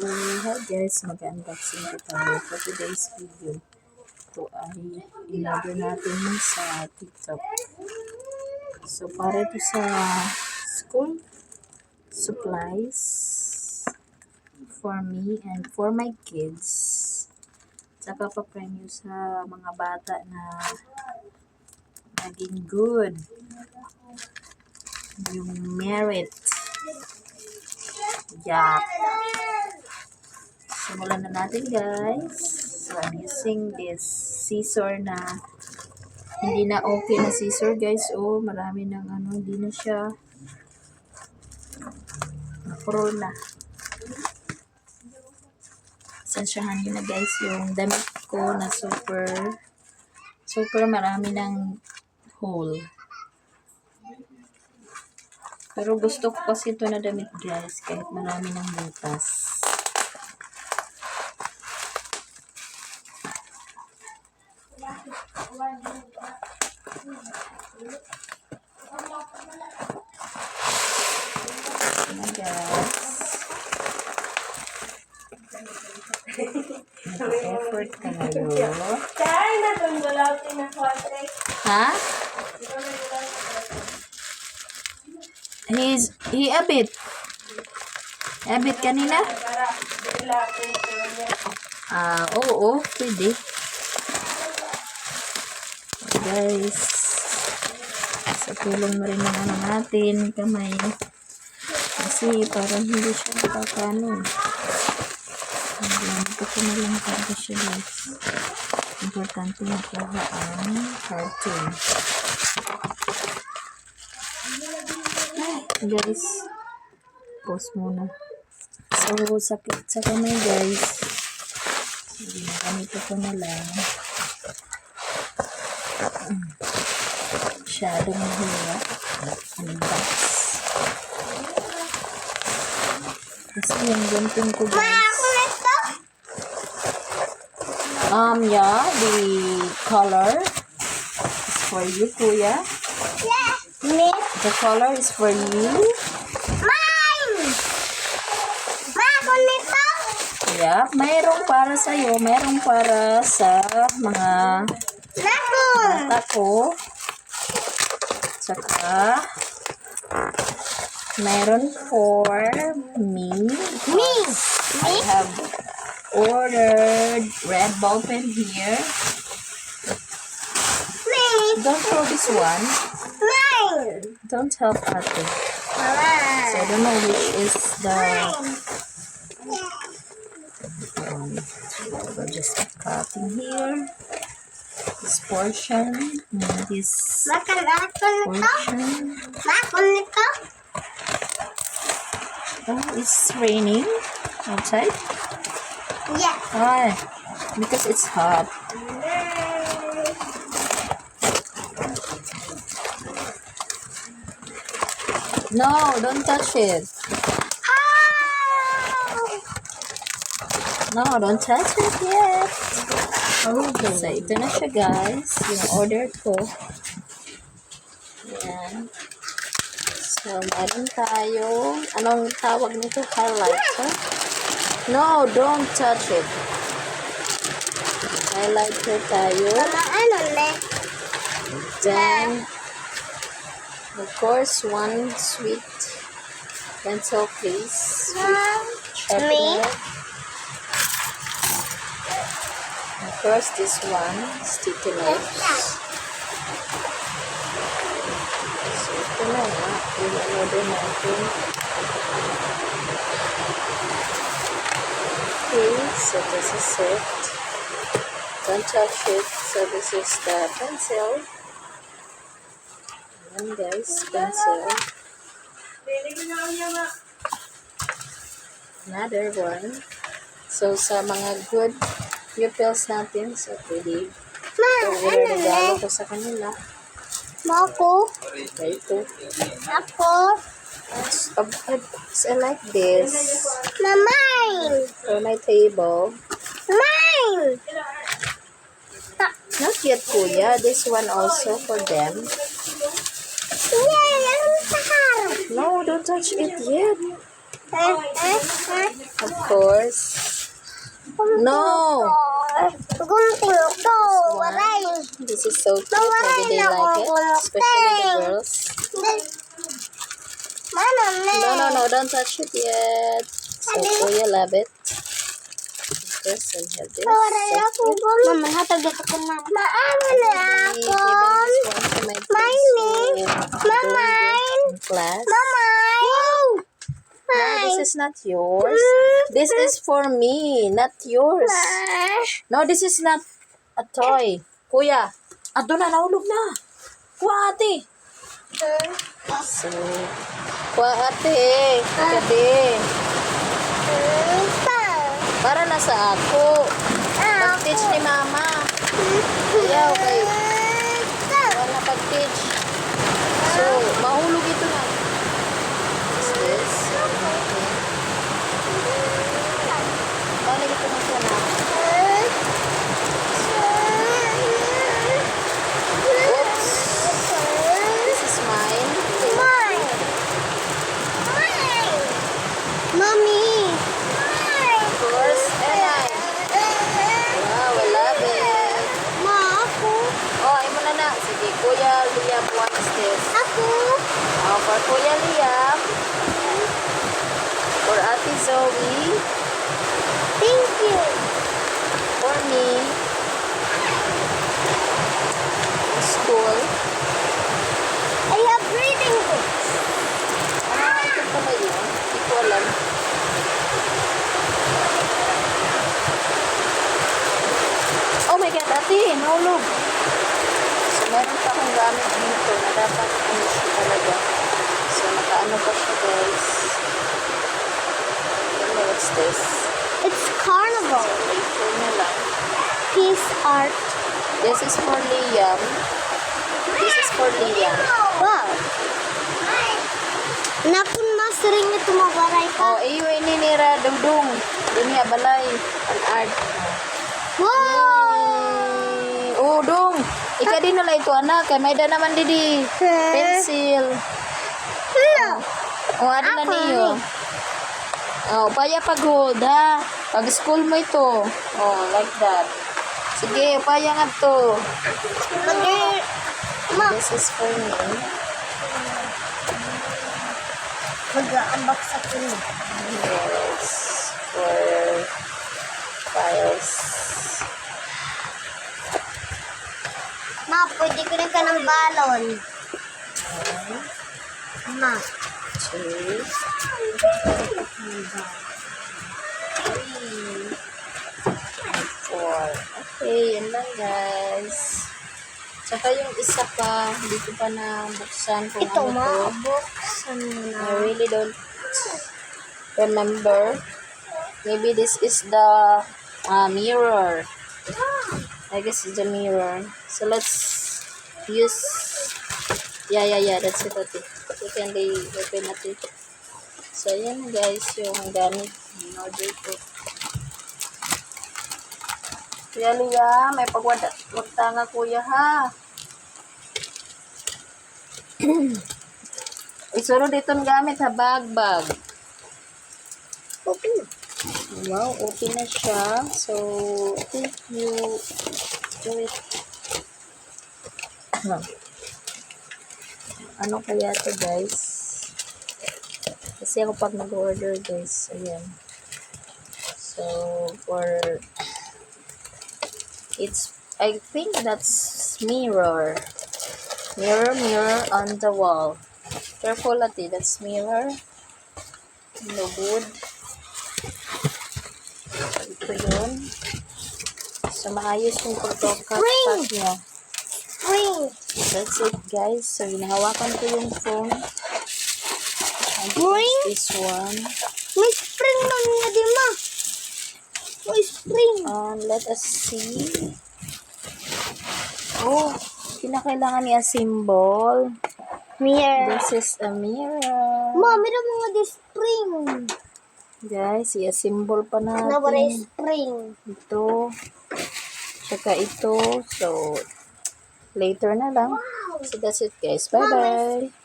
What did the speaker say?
So, hi guys, mag-unboxing ko tayo for today's video. Ito ay in-order natin sa TikTok. So, para ito sa school supplies for me and for my kids. Saka pa-premyo sa mga bata na naging good. Yung merit. Yeah. Simulan na natin guys. So I'm using this scissor na hindi na okay na scissor guys. Oh, marami ng ano, hindi na siya na-roll na. Sensyahan nyo na guys yung damit ko na super super marami ng hole. Pero gusto ko kasi ito na damit guys kahit marami ng butas. Ayan guys. Nag-effort tayo. Kaya na doon gulaw tinakwatrek. Ha? He's, he a bit. A bit kanina? Ah, oo, oo, pwede. Guys, sa tulong na rin ng ano natin, kamay. Kasi parang hindi siya nakakano. Ito ko na lang talaga siya guys. Importante makuha ang cartoon. Guys, pause muna. So, sakit sa kamay guys. Sige, ganito ko na lang. Masyadong mahirap. Unbox. Kasi yung gunting ko guys. Um, yeah, the color is for you, kuya. Me? The color is for you. Mine! Ma, ako nito? Yeah, mayroong para sa iyo, mayroong para sa mga Nako! bata ko. Tsaka, mayroon for me. Me! I have ordered red ball pen here. Me! Don't throw this one. Mine! Don't help ate. So I don't know which is the um, we're just cutting here. This portion and this portion. Oh, it's raining outside. Yeah. Why? Because it's hot. No, don't touch it. No, don't touch it yet. Okay. So, ito na siya guys. Yung order ko. So, meron tayo. Anong tawag nito? Highlighter? No, don't touch it. Highlighter tayo. Ano ne? Then, of course, one sweet pencil case. Me? Sharpener. Of course, this one, sticky notes. Yung order natin. Okay, so this is it. Don't touch it. So this is the pencil. Ayan guys, pencil. Another one. So sa mga good pupils natin, so pwede ito ano regalo ko sa kanila. Ma, ako? Okay, ito. Ako? So, I like this. Ma, mine! For my table. Mine! Not yet, kuya. This one also for them. Ang tahar. No, don't touch it yet. Of course. No! This is so cute. Maybe they like it. Especially the girls. No, no, no. Don't touch it yet. So, Kuya love it. This and have this. Mama, hatag ito ko na. Maano na ako. My Mine. in class. Mamay. No, this is not yours. This is for me, not yours. No, this is not a toy. Kuya, ato na, nahulog na. Kuha ate. So, kuha ate. Ate. Para na sa ako. Pag-teach ni mama. Kuya, okay. Na pag-teach. So, mahulog ito na. Is this? Paano ito na siya na? Oops. This is mine. Mommy. Of course. And mine. Wow, I love it. Ma, ako. Oh, ay mo na na. Sige, Kuya Liam, what is this? Ako. Oh, for Kuya Liam. For Ate Zoe. Thank you. For me. School. I have reading books. Ah, ito pala yun. Hindi ko alam. Oh my God, ate, nahulog. So, meron pa akong gamit dito na dapat ano siya talaga. So, nakaano pa siya, guys. What's this? It's carnival. Peace art. This is for Liam. This is for Liam. Wow. Napun mas sering itu magaray ka. Oh, iyo, ininira, dudong. Dunia, balay. Ang art. Wow. Oh, dong. Ika din nila ito, anak. Kay may da naman didi. Pencil. Hello. O, ano na niyo? Oh, paya pag hold, ha? Pag school mo ito. Oh, like that. Sige, paya nga to. Mag- Ma, This is for me. mag-aambak sa kuno. Yes. For files. Ma, pwede ko rin ka ng balon. Ma. Three. Four. Okay, yan lang guys. Tsaka yung isa pa, hindi ko pa na buksan kung Ito, ano ma. to. Buksan mo na. I really don't remember. Maybe this is the uh, mirror. I guess it's the mirror. So let's use. Yeah, yeah, yeah. That's it. Okay. You can lay open at it. So yan guys yung gamit in order to. Kuya Lia, may pagwada. Wagtanga kuya ha. Isunod itong gamit ha, bag, bag. Okay. Wow, okay na siya. So, if you do it. ano kaya to guys? Kasi ako pag nag-order guys, ayan. So, for it's, I think that's mirror. Mirror, mirror on the wall. Careful ate, that's mirror. No good. Ito yun. So, maayos yung photocopy Ring! niya. That's it, guys. So, hinahawakan ko yung phone. And Ring? this one. May spring man nga di ma. May spring. Um, let us see. Oh, kinakailangan niya symbol. Mirror. This is a mirror. Ma, meron mo nga di spring. Guys, i-symbol pa Nawala natin. spring. Ito. Tsaka ito. So, later na lang. So, that's it guys. Bye-bye.